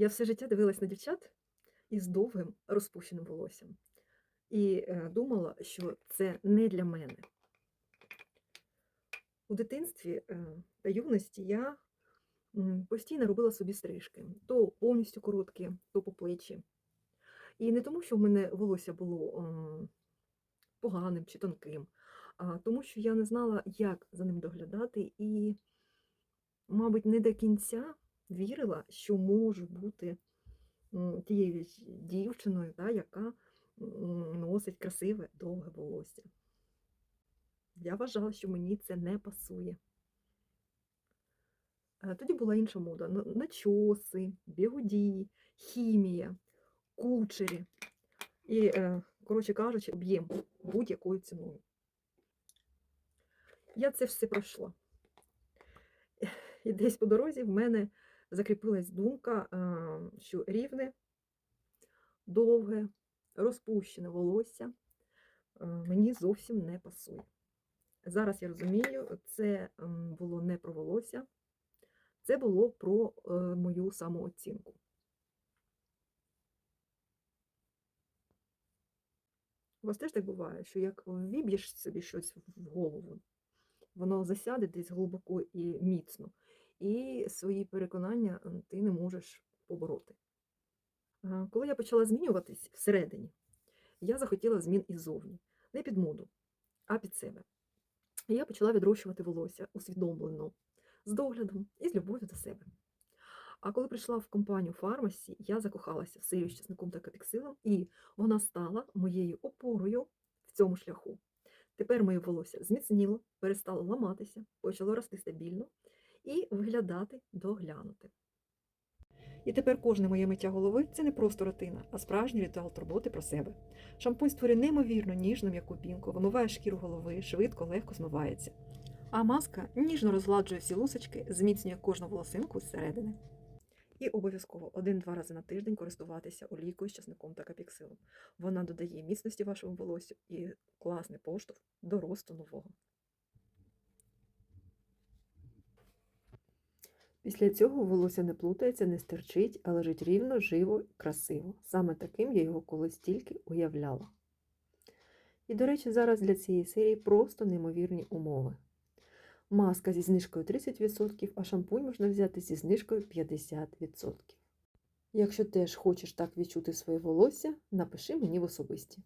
Я все життя дивилась на дівчат із довгим розпущеним волоссям і е, думала, що це не для мене. У дитинстві е, та юності я постійно робила собі стрижки, то повністю короткі, то по плечі. І не тому, що в мене волосся було поганим чи тонким, а тому, що я не знала, як за ним доглядати, і, мабуть, не до кінця вірила, що можу бути тією дівчиною, та, яка носить красиве довге волосся. Я вважала, що мені це не пасує. Е, Тоді була інша мода: начоси, бігуді, хімія, кучері. І, е, коротше кажучи, об'єм будь-якою ціною. Я це все пройшла. І десь по дорозі в мене закріпилась думка, що рівне, довге, розпущене волосся е, мені зовсім не пасує. Зараз я розумію, це було не про волосся, це було про е, мою самооцінку. У вас теж так буває, що як віб'єш собі щось в голову, воно засяде десь глибоко і міцно, і свої переконання ти не можеш побороти. Коли я почала змінюватись всередині, я захотіла змін і ззовні, не під моду, а під себе. І я почала відрощувати волосся усвідомлено, з доглядом і з любов'ю до себе. А коли прийшла в компанію фармасі, я закохалася в серію з часником та капіксилом, і вона стала моєю опорою в цьому шляху. Тепер моє волосся зміцніло, перестало ламатися, почало рости стабільно і виглядати доглянути. І тепер кожне моє миття голови це не просто рутина, а справжній ритуал турботи про себе. Шампунь створює неймовірно ніжну м'яку пінку, вимиває шкіру голови, швидко, легко змивається. А маска ніжно розгладжує всі лусочки, зміцнює кожну волосинку зсередини. І обов'язково один-два рази на тиждень користуватися олійкою з часником та капіксилом. Вона додає міцності вашому волосю і класний поштовх до росту нового. Після цього волосся не плутається, не стерчить, а лежить рівно, живо, красиво. Саме таким я його колись тільки уявляла. І, до речі, зараз для цієї серії просто неймовірні умови. Маска зі знижкою 30%, а шампунь можна взяти зі знижкою 50%. Якщо теж хочеш так відчути своє волосся, напиши мені в особисті.